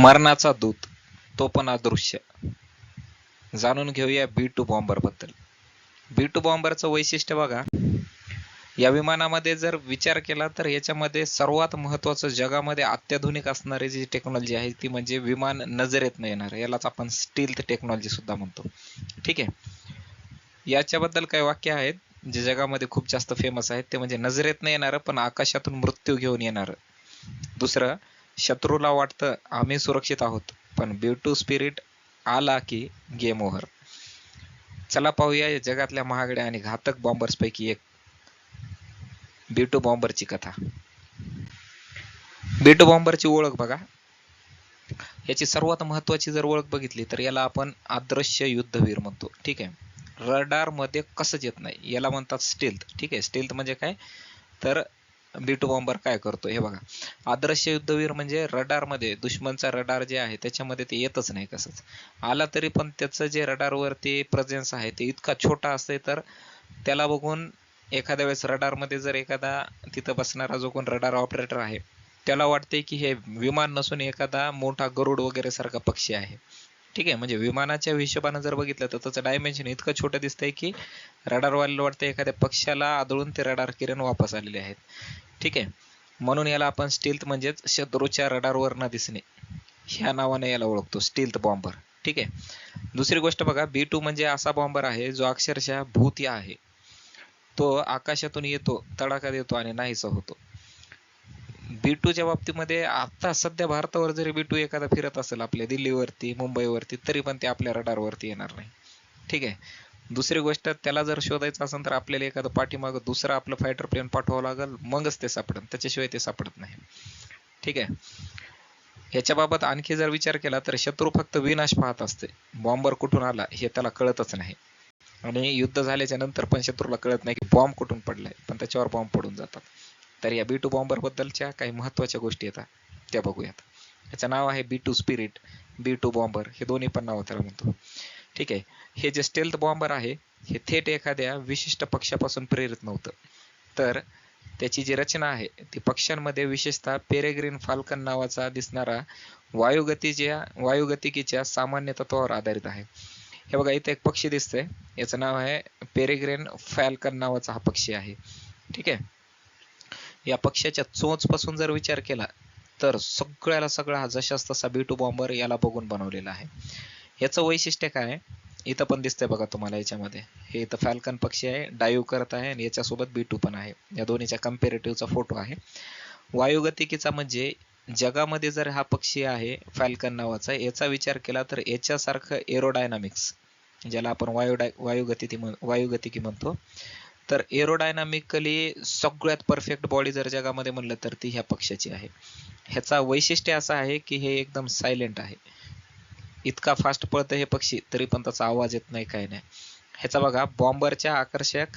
मरणाचा दूत तो पण अदृश्य. जाणून घेऊया बी टू बॉम्बरबद्दल. बी टू बॉम्बरचं वैशिष्ट्य बघा या विमानामध्ये जर विचार केला तर याच्यामध्ये सर्वात महत्वाचं जगामध्ये अत्याधुनिक असणारी जी टेक्नॉलॉजी आहे ती म्हणजे विमान नजरेत न येणार. यालाच आपण स्टील्थ टेक्नॉलॉजी सुद्धा म्हणतो. ठीक आहे? याच्याबद्दल काही वाक्य आहेत जे जगामध्ये खूप जास्त फेमस आहेत ते म्हणजे नजरेत न येणार पण आकाशातून मृत्यू घेऊन येणार. दुसरं शत्रूला वाटतं आम्ही सुरक्षित आहोत पण ब्युटू स्पिरिट आला की गेम ओव्हर. चला पाहूया या जगातल्या महागड्या आणि घातक बॉम्बर्स पैकी एक ब्युटू बॉम्बरची कथा. ब्युटू बॉम्बरची ओळख बघा. याची सर्वात महत्वाची जर ओळख बघितली तर याला आपण आदर्श युद्धवीर म्हणतो. ठीक आहे? रडारमध्ये कसंच येत नाही. याला म्हणतात स्टेल्थ. ठीक आहे? स्टेल्थ म्हणजे काय? तर बीट बॉम्बर काय करतो हे बघा. आदर्श युद्धवीर म्हणजे रडारमध्ये दुश्मनचा रडार जे आहे त्याच्यामध्ये ते येतच नाही कसंच आला तरी पण त्याचं जे रडार वरती प्रेझेन्स आहे ते इतका छोटा असते तर त्याला बघून एखाद्या वेळेस रडारमध्ये जर एखादा तिथं बसणारा जो कोण रडार ऑपरेटर आहे त्याला वाटते की हे विमान नसून एखादा मोठा गरुड वगैरे सारखा पक्षी आहे. ठीक आहे म्हणजे विमानाच्या हिशोबानं जर बघितलं तर त्याचं डायमेन्शन इतकं छोटं दिसतंय की रडार वाल्याला वाटतं एखाद्या पक्षाला आदळून ते रडार किरण वापस आलेले आहेत. ठीक आहे म्हणून याला आपण स्टील्थ म्हणजेच शत्रूच्या रडारवर न दिसणे ह्या नावाने याला ओळखतो स्टील्थ बॉम्बर ठीक आहे दुसरी गोष्ट बघा बी टू म्हणजे असा बॉम्बर आहे जो अक्षरशः भूतिया आहे. तो आकाशातून येतो तडाखा देतो आणि नाहीसा होतो. बी टूच्या बाबतीमध्ये आता सध्या भारतावर जरी बी टू एखादा फिरत असेल आपल्या दिल्लीवरती मुंबईवरती तरी पण ते आपल्या रडारवरती येणार नाही. ठीक आहे? दुसरी गोष्ट त्याला जर शोधायचं असेल तर आपल्याला एखादं पाठीमागं दुसरा आपलं फायटर प्लेन पाठवावं लागेल मगच ते सापडेल त्याच्याशिवाय ते सापडत नाही. ठीक आहे? याच्याबाबत आणखी जर विचार केला तर शत्रू फक्त विनाश पाहत असते. बॉम्बर कुठून आला हे त्याला कळतच नाही. आणि युद्ध झाल्याच्यानंतर पण शत्रूला कळत नाही की बॉम्ब कुठून पडलाय. पण त्याच्यावर बॉम्ब पडून जातात. तर या बी टू बॉम्बर बद्दलच्या काही महत्त्वाच्या गोष्टी येतात त्या बघूयात. याचं नाव आहे B two spirit B two bomber हे दोन्ही पण नाव त्याला म्हणतो. ठीक आहे. हे जे स्टेल्थ बॉम्बर आहे हे थेट एखाद्या विशिष्ट पक्षापासून प्रेरित नव्हतं. तर त्याची जी रचना आहे ती पक्ष्यांमध्ये विशेषतः पेरेग्रीन फाल्कन नावाचा दिसणारा वायुगतीच्या वायुगतिकीच्या सामान्य तत्वावर आधारित आहे. हे बघा इथे एक पक्षी दिसतंय. याचं नाव आहे पेरेग्रेन फॅल्कन नावाचा हा पक्षी आहे. ठीक आहे. या पक्षाच्या चोच पासून जर विचार केला तर सगळ्याला सगळा हा जशास तसा बी टू बॉम्बर याला बघून बनवलेला आहे. याचं वैशिष्ट्य काय इथं पण दिसतंय बघा तुम्हाला याच्यामध्ये. हे इथं फॅल्कन पक्षी आहे डायव्ह करत आहे आणि याच्यासोबत बी टू पण आहे. या दोन्हीच्या कम्पेरेटिव्हचा फोटो आहे. वायुगतिकीचा म्हणजे जगामध्ये जर हा पक्षी आहे फॅल्कन नावाचा याचा विचार केला तर याच्यासारखं एरोडायनामिक्स ज्याला आपण वायुडाय वायुगती वायुगतिकी म्हणतो तर एरोडायनामिकली सगळ्यात परफेक्ट बॉडी जर जगामध्ये म्हणलं तर ती ह्या पक्षाची आहे. ह्याचा वैशिष्ट्य असं आहे की हे एकदम सायलेंट आहे. इतका फास्ट पळतं हे पक्षी तरी पण त्याचा आवाज येत नाही काय नाही. ह्याचा बघा बॉम्बरच्या आकर्षक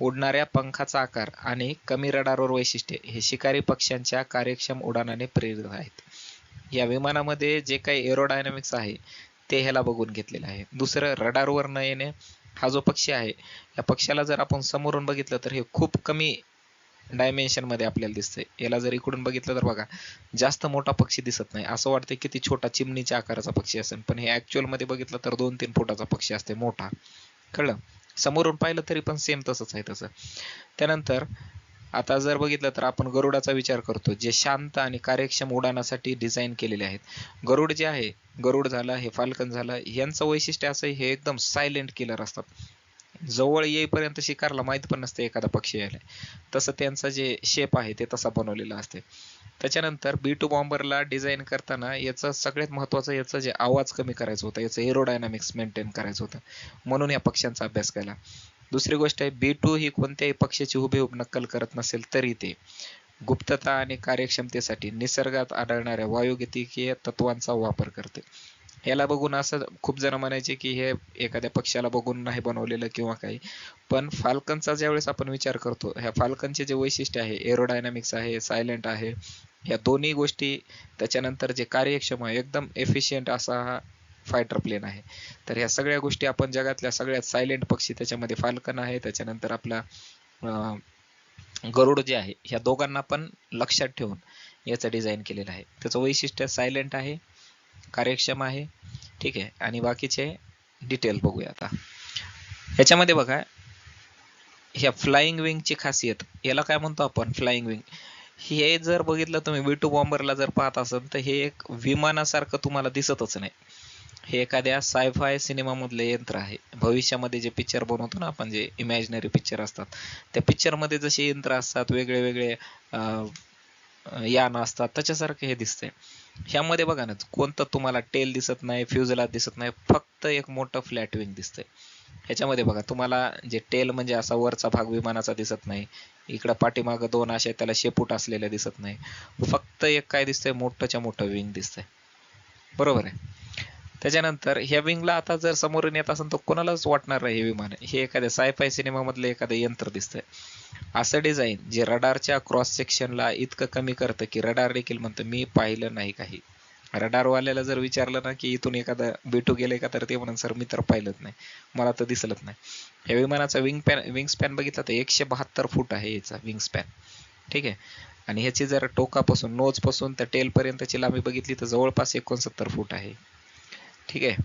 उडणाऱ्या पंखाचा आकार आणि कमी रडारवर वैशिष्ट्ये हे शिकारी पक्ष्यांच्या कार्यक्षम उडाणाने प्रेरित आहेत. या विमानामध्ये जे काही एरोडायनामिक्स आहे ते ह्याला बघून घेतलेलं आहे. दुसरं रडारवर न येणे हा जो पक्षी आहे या पक्षाला जर आपण समोरून बघितलं तर हे खूप कमी डायमेन्शनमध्ये आपल्याला दिसतंय. याला जर इकडून बघितलं तर बघा जास्त मोठा पक्षी दिसत नाही. असं वाटतं ती छोटा चिमणीच्या आकाराचा पक्षी असेल. पण हे ऍक्च्युअलमध्ये बघितलं तर दोन तीन फुटाचा पक्षी असते मोठा. कळलं? समोरून पाहिलं तरी पण सेम तसंच आहे तसं. त्यानंतर आता जर बघितलं तर आपण गरुडाचा विचार करतो जे शांत आणि कार्यक्षम उडाणासाठी डिझाईन केलेले आहेत. गरुड जे आहे गरुड झाला हे फाल्कन झालं यांचं वैशिष्ट्य असं हे एकदम सायलेंट किलर असतात. जवळ येईपर्यंत शिकारला माहीत पण नसते एखादा पक्षी यायला. तसं त्यांचं जे शेप आहे ते तसा बनवलेला असते. त्याच्यानंतर बी टू बॉम्बरला डिझाईन करताना याचं सगळ्यात महत्वाचं याचं जे आवाज कमी करायचं होतं याचं एरोडायनामिक्स मेंटेन करायचं होतं. म्हणून या पक्ष्यांचा अभ्यास केला. दुसरी गोष्ट आहे बी टू ही कोणत्याही पक्षाची हुबेहूब नक्कल करत नसेल तरी ते गुप्तता आणि कार्यक्षमतेसाठी निसर्गात आढळणाऱ्या वायुगतिकीय तत्वांचा वापर करते. याला बघून असं खूप जण म्हणायचे की हे एखाद्या पक्षाला बघून नाही बनवलेलं किंवा काही. पण फाल्कनचा ज्यावेळेस आपण विचार करतो ह्या फाल्कनचे जे वैशिष्ट्य आहे एरोडायनामिक्स आहे सायलेंट आहे या दोन्ही गोष्टी त्याच्यानंतर जे कार्यक्षम आहे एकदम एफिशियंट असा हा फायटर प्लेन आहे. तर ह्या सगळ्या गोष्टी आपण जगातल्या सगळ्यात सायलेंट पक्षी त्याच्यामध्ये फाल्कन आहे. त्याच्यानंतर आपला गरुड जे आहे ह्या दोघांना पण लक्षात ठेवून याचं डिझाईन केलेलं आहे. त्याचं वैशिष्ट्य सायलेंट आहे कार्यक्षम आहे ठीक आहे. आणि बाकीचे डिटेल बघूया आता. ह्याच्यामध्ये बघा ह्या फ्लाइंग विंगची खासियत याला काय म्हणतो आपण फ्लाइंग विंग हे जर बघितलं तुम्ही बी टू बॉम्बरला जर पाहत असाल तर हे एक विमानासारखं तुम्हाला दिसतच नाही. हे एखाद्या सायफाय सिनेमामधले यंत्र आहे. भविष्यामध्ये जे पिक्चर बनवतो ना आपण जे इमॅजिनरी पिक्चर असतात त्या पिक्चरमध्ये जसे यंत्र असतात वेगळे वेगळे अं, यान असतात त्याच्यासारखे हे दिसतंय. ह्यामध्ये बघा ना कोणतं तुम्हाला टेल दिसत नाही फ्युजला दिसत नाही फक्त एक मोठं फ्लॅट विंग दिसतंय. ह्याच्यामध्ये बघा तुम्हाला जे टेल म्हणजे असा वरचा भाग विमानाचा दिसत नाही इकडं पाठीमागं दोन असे त्याला शेपूट असलेले दिसत नाही. फक्त एक काय दिसतंय मोठंच्या मोठं विंग दिसतंय. बरोबर आहे? त्याच्यानंतर ह्या विंगला आता जर समोरून येत असेल तर कोणालाच वाटणार नाही हे विमान. हे एखाद्या सायफाय सिनेमामधलं एखादं यंत्र दिसतंय. असं डिझाईन जे रडारच्या क्रॉस सेक्शनला इतकं कमी करतं की रडार देखील म्हणतं मी पाहिलं नाही काही. रडारवाल्याला जर विचारलं ना की इथून एखादा बिटू गेलंय का तर ते म्हणून सर मी तर पाहिलंच नाही. मला तर दिसलंच नाही. या विमानाचा विंग पॅन विंग स्पॅन बघितला तर एकशे बहात्तर फूट आहे याचा विंग स्पॅन ठीक आहे? आणि ह्याची जर टोकापासून नोजपासून तर टेलपर्यंतची लांबी बघितली तर जवळपास एकोणसत्तर फूट आहे. ठीक आहे?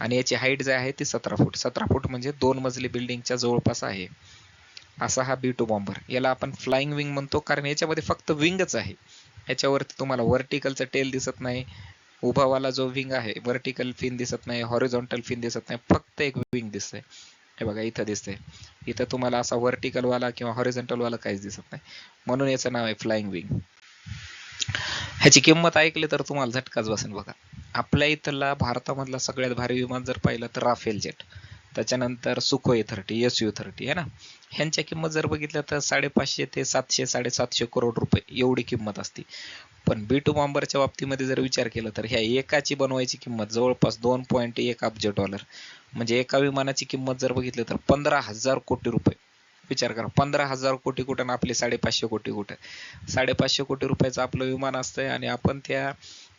आणि याची हाईट जी आहे ती सतरा फूट. सतरा फूट म्हणजे दोन मजली बिल्डिंगच्या जवळपास आहे. असा हा बी टू बॉम्बर याला आपण फ्लाइंग विंग म्हणतो कारण याच्यामध्ये फक्त विंगच आहे. याच्यावरती तुम्हाला वर्टिकलचं टेल दिसत नाही. उभावाला जो विंग आहे वर्टिकल फिन दिसत नाही हॉरिझॉन्टल फिन दिसत नाही फक्त एक विंग दिसतंय. हे बघा इथं दिसतंय. इथं तुम्हाला असा वर्टिकल वाला किंवा हॉरिझॉन्टल वाला काहीच दिसत नाही. म्हणून याचं नाव आहे फ्लाइंग विंग ह्याची किंमत ऐकली तर तुम्हाला झटकाच बसेल बघा. आपल्या इथला भारतामधला सगळ्यात भारी विमान जर पाहिलं तर राफेल जेट. त्याच्यानंतर Sukhoi thirty S U thirty आहे ना? ह्यांच्या किंमत जर बघितलं तर साडेपाचशे ते सातशे साडेसातशे करोड रुपये एवढी किंमत असते. पण बी टू बॉम्बरच्या बाबतीमध्ये जर विचार केला तर ह्या एकाची बनवायची किंमत जवळपास दोन पॉईंट एक अब्ज डॉलर. म्हणजे एका विमानाची किंमत जर बघितली तर पंधरा हजार कोटी रुपये. विचार करा पंधरा हजार कोटी कुठं आणि आपले साडेपाचशे कोटी कुठं? साडेपाचशे कोटी रुपयाचं आपलं विमान असतंय आणि आपण त्या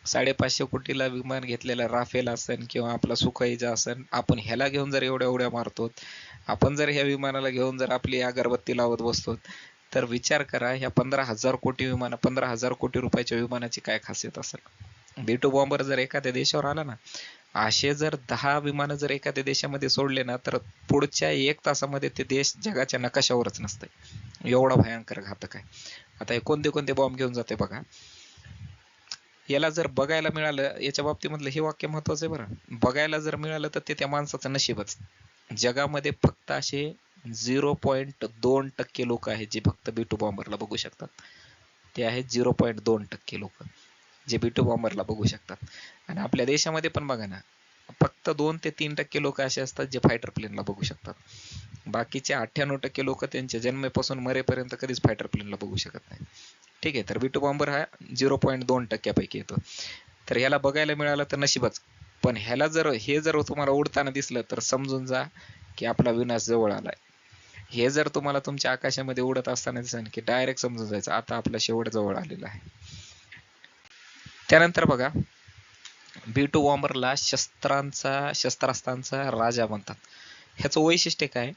साडेपाचशे कोटीला विमान घेतलेला राफेल असन किंवा आपला सुखईचा असन आपण ह्याला घेऊन जर एवढ्या एवढ्या मारतो आपण जर ह्या विमानाला घेऊन जर आपली अगरबत्ती लावत बसतो तर विचार करा ह्या पंधरा हजार कोटी विमान पंधरा हजार कोटी रुपयाच्या विमानाची काय खासियत असेल? बी टू बॉम्बर जर एखाद्या देशावर आला ना असे जर दहा विमानं जर एखाद्या देशामध्ये सोडले ना तर पुढच्या एक तासामध्ये ते देश जगाच्या नकाशावरच नसतंय. एवढा भयंकर घातक आहे. आता हे कोणते कोणते बॉम्ब घेऊन जाते बघा. याला जर बघायला मिळालं याच्या बाबतीमधलं हे वाक्य महत्वाचं आहे बरं. बघायला जर मिळालं तर ते त्या माणसाचं नशीबच. जगामध्ये फक्त असे झिरो पॉईंट दोन टक्के लोक आहेत जे फक्त बी टू बॉम्बरला बघू शकतात. ते आहेत झिरो पॉईंट दोन टक्के लोक जे बी टू बॉम्बरला बघू शकतात. आणि आपल्या देशामध्ये पण बघा ना फक्त दोन ते तीन टक्के लोक असे असतात जे फायटर प्लेनला बघू शकतात. बाकीचे अठ्ठ्याण्णव टक्के लोक त्यांच्या जन्मेपासून मरेपर्यंत कधीच फायटर प्लेनला बघू शकत नाही ठीक आहे तर विटू बॉम्बर हा झिरो पॉईंट दोन टक्क्यापैकी येतो. तर ह्याला बघायला मिळालं तर नशीबच. पण ह्याला जर हे जर तुम्हाला उडताना दिसलं तर समजून जा की आपला विनाश जवळ आलाय. हे जर तुम्हाला तुमच्या आकाशामध्ये उडत असताना दिसेल की डायरेक्ट समजून जायचं आता आपला शेवट जवळ आलेला आहे. त्यानंतर बघा बी टू बॉम्बरला शस्त्रांचा शस्त्रास्त्रांचा राजा म्हणतात. ह्याचं वैशिष्ट्य काय?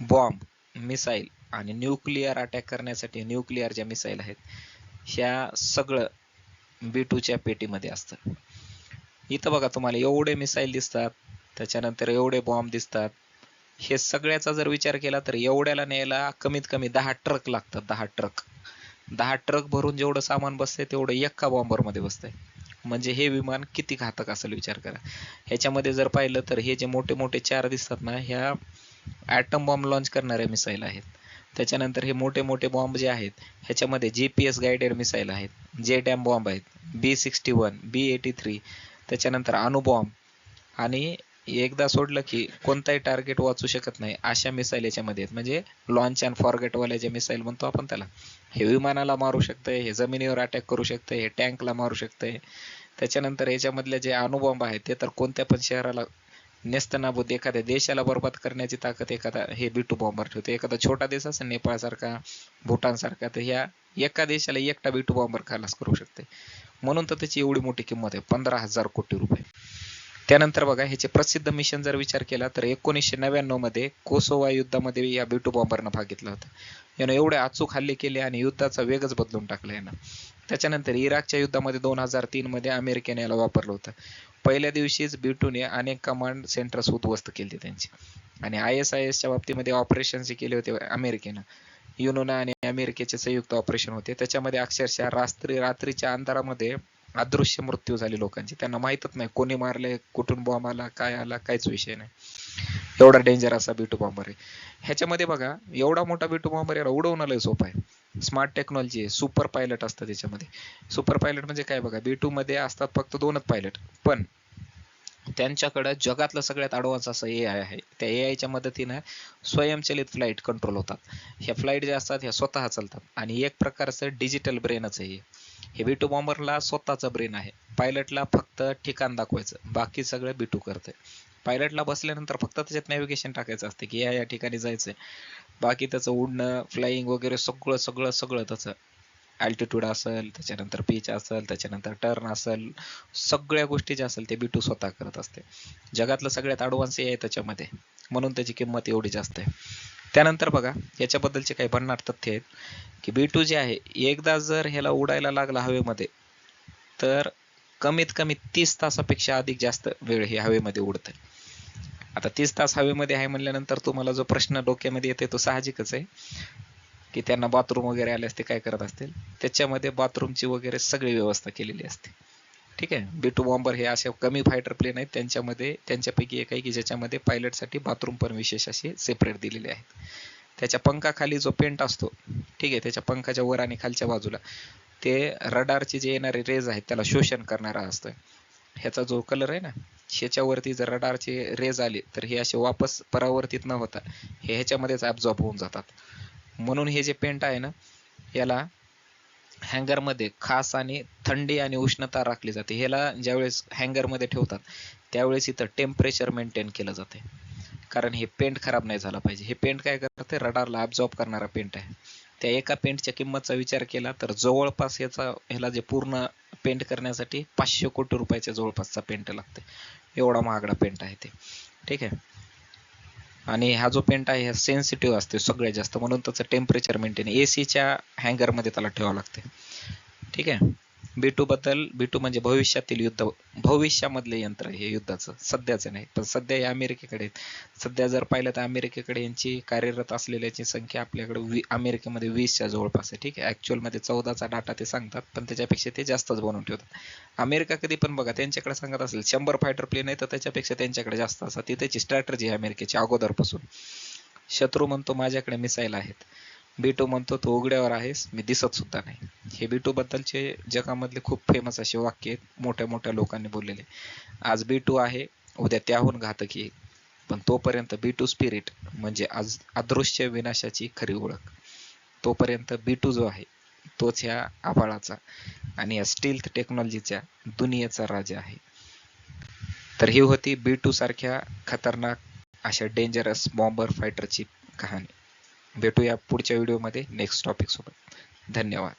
बॉम्ब मिसाईल आणि न्यूक्लिअर अटॅक करण्यासाठी न्यूक्लिअर ज्या मिसाईल आहेत ह्या सगळं बी टूच्या पेटीमध्ये असतं. इथं बघा तुम्हाला एवढे मिसाईल दिसतात त्याच्यानंतर एवढे बॉम्ब दिसतात. हे सगळ्याचा जर विचार केला तर एवढ्याला न्यायला कमीत कमी दहा ट्रक लागतात दहा ट्रक दहा ट्रक भरून जेवढं सामान बसतंय तेवढं एका बॉम्बरमध्ये बसतंय. म्हणजे हे विमान किती घातक असेल विचार करा. ह्याच्यामध्ये जर पाहिलं तर हे जे मोठे मोठे चार दिसतात ना ह्या ॲटम बॉम्ब लॉन्च करणारे मिसाईल आहेत. त्याच्यानंतर हे मोठे मोठे बॉम्ब जे आहेत ह्याच्यामध्ये G P S guided missile आहेत जे डॅम बॉम्ब आहेत B sixty one B eighty three त्याच्यानंतर अणुबॉम्ब आणि एकदा सोडलं की कोणताही टार्गेट वाचू शकत नाही अशा मिसाईल याच्यामध्ये आहेत. म्हणजे लॉन्च अँड फॉरगेटवाले जे मिसाईल म्हणतो आपण त्याला हे विमानाला मारू शकतंय हे जमिनीवर अटॅक करू शकतंय हे टँकला मारू शकतंय. त्याच्यानंतर याच्यामधले जे अणुबॉम्ब आहेत ते तर कोणत्या पण शहराला नेस्तनाबूत एखाद्या देशाला बरबाद करण्याची ताकद एखादा हे बिटू बॉम्बर ठेवते एखादा छोटा देश असेल नेपाळसारखा भूटानसारखा तर ह्या एका देशाला एकटा बिटू बॉम्बर खालास करू शकते. म्हणून तर त्याची एवढी मोठी किंमत आहे पंधरा हजार कोटी रुपये. त्यानंतर बघा ह्याचे प्रसिद्ध मिशन जर विचार केला तर एकोणीसशे नव्याण्णवमध्ये कोसोवा युद्धामध्ये या बिटू बॉम्बरनं भाग घेतला होता. यानं एवढे अचूक हल्ले केले आणि युद्धाचा वेगच बदलून टाकला यानं. त्याच्यानंतर इराकच्या युद्धामध्ये दोन हजार तीन मध्ये अमेरिकेने याला वापरलं होतं. पहिल्या दिवशीच बी ने अनेक कमांड सेंटर्स उद्ध्वस्त केले त्यांची. आणि आय एस आय एसच्या बाबतीमध्ये ऑपरेशन जे केले होते अमेरिकेनं युनोना आणि अमेरिकेचे संयुक्त ऑपरेशन होते. त्याच्यामध्ये अक्षरशः रात्री रात्रीच्या अंधारामध्ये अदृश्य मृत्यू झाले लोकांचे. त्यांना माहीतच नाही कोणी मारले कुठून बॉम्ब आला काय आला काहीच विषय नाही. एवढा डेंजर असा बिटू बॉम्बर आहे. ह्याच्यामध्ये बघा एवढा मोठा बिटू बॉम्बर याला उडवणं लय आहे. स्मार्ट टेक्नॉलॉजी आहे सुपर पायलट असतं त्याच्यामध्ये. सुपर पायलट म्हणजे काय बघा बी मध्ये असतात फक्त दोनच पायलट पण त्यांच्याकडं जगातलं सगळ्यात अडवान्स असं ए आय आहे. त्या ए आयच्या मदतीनं स्वयंचलित फ्लाईट कंट्रोल होतात. ह्या फ्लाईट ज्या असतात ह्या स्वतः चालतात. आणि एक प्रकारचं डिजिटल ब्रेनच आहे हे. बी टू बॉम्बरला स्वतःचं ब्रेन आहे. पायलटला फक्त ठिकाण दाखवायचं. बाकी सगळं बी टू करतंय. पायलटला बसल्यानंतर फक्त त्याच्यात नॅव्हिगेशन टाकायचं असते की या या ठिकाणी जायचंय. बाकी त्याचं उडणं फ्लाईंग वगैरे सगळं सगळं सगळं त्याचं. अल्टिट्यूड असेल त्याच्यानंतर पिच असेल त्याच्यानंतर टर्न असेल सगळ्या गोष्टी ज्या असेल ते बी टू स्वतः करत असते. जगातलं सगळ्यात ॲडव्हान्स आहे त्याच्यामध्ये. म्हणून त्याची किंमत एवढी जास्त आहे. त्यानंतर बघा याच्याबद्दलचे काही भन्नाट तथ्य आहेत की बी टू जे आहे एकदा जर ह्याला उडायला लागला हवेमध्ये तर कमीत कमी तीस तासापेक्षा अधिक जास्त वेळ हे हवेमध्ये उडतं आता तीस तास हवेमध्ये आहे म्हणल्यानंतर तुम्हाला जो प्रश्न डोक्यामध्ये येते तो साहजिकच आहे. की त्यांना बाथरूम वगैरे आले असते काय करत असतील? त्याच्यामध्ये बाथरूमची वगैरे सगळी व्यवस्था केलेली असते. ठीक आहे? बी टू बॉम्बर हे असे कमी फायटर प्लेन आहेत. त्यांच्यामध्ये त्यांच्यापैकी एक आहे की ज्याच्यामध्ये पायलटसाठी बाथरूम पण विशेष असे सेपरेट दिलेले आहेत. त्याच्या पंखाखाली जो पेंट असतो ठीक आहे? त्याच्या पंखाच्या वर आणि खालच्या बाजूला ते रडारचे जे येणारे रेज आहेत त्याला शोषण करणारा असतोय. ह्याचा जो कलर आहे ना ह्याच्यावरती जर रडारचे रेज आले तर हे असे वापस परावर्तित न होता हे ह्याच्यामध्येच ॲब्झॉर्ब होऊन जातात. म्हणून हे जे पेंट आहे ना याला हँगरमध्ये खास आणि थंडी आणि उष्णता राखली जाते. ह्याला ज्यावेळेस हँगरमध्ये ठेवतात त्यावेळेस इथं टेम्परेचर मेंटेन केलं जाते. कारण हे पेंट खराब नाही झाला पाहिजे. हे पेंट काय करते? रडारला ॲब्झॉर्ब करणारा पेंट आहे. त्या एका पेंटच्या किंमतचा विचार केला तर जवळपास याचा ह्याला जे पूर्ण पेंट करण्यासाठी पाचशे कोटी रुपयाच्या जवळपासचा पेंट लागते. एवढा महागडा पेंट आहे ते. ठीक आहे? आणि हा जो पेंट आहे हा सेन्सिटिव्ह असतो सगळ्यात जास्त. म्हणून त्याचं टेम्परेचर मेंटेन एसीच्या हँगरमध्ये त्याला ठेवावं लागते ठीक आहे? बीटू बद्दल बी टू म्हणजे भविष्यातील युद्ध भविष्यामधले यंत्र हे युद्धाचं सध्याचं नाही पण सध्या हे अमेरिकेकडे आहेत. सध्या जर पाहिलं तर अमेरिकेकडे यांची कार्यरत असलेल्याची संख्या आपल्याकडे वी अमेरिकेमध्ये वीसच्या जवळपास आहे ठीक आहे. ॲक्च्युअलमध्ये चौदाचा डाटा ते सांगतात पण त्याच्यापेक्षा ते जास्तच बनवून ठेवतात. अमेरिका कधी पण बघा त्यांच्याकडे सांगत असेल शंभर फायटर प्लेन आहे तर त्याच्यापेक्षा त्यांच्याकडे जास्त असतात. ती त्याची स्ट्रॅटर्जी आहे अमेरिकेची अगोदरपासून. शत्रू म्हणतो माझ्याकडे मिसाईल आहेत. बी टू म्हणतो तो उघड्यावर आहेस मी दिसत सुद्धा नाही. हे बी टू बद्दलचे जगामधले खूप फेमस असे वाक्य आहेत मोठ्या मोठ्या लोकांनी बोललेले. आज बी टू आहे उद्या त्याहून घातक येईल पण तोपर्यंत बी टू स्पिरिट म्हणजे आज अदृश्य विनाशाची खरी ओळख. तोपर्यंत बी टू जो आहे तोच ह्या आभाळाचा आणि या स्टील्थ टेक्नॉलॉजीच्या दुनियेचा राजा आहे. तर ही होती बी टू सारख्या खतरनाक अशा डेंजरस बॉम्बर फायटरची कहाणी. भेटूया पुढच्या व्हिडिओमध्ये नेक्स्ट टॉपिक सोबत. धन्यवाद.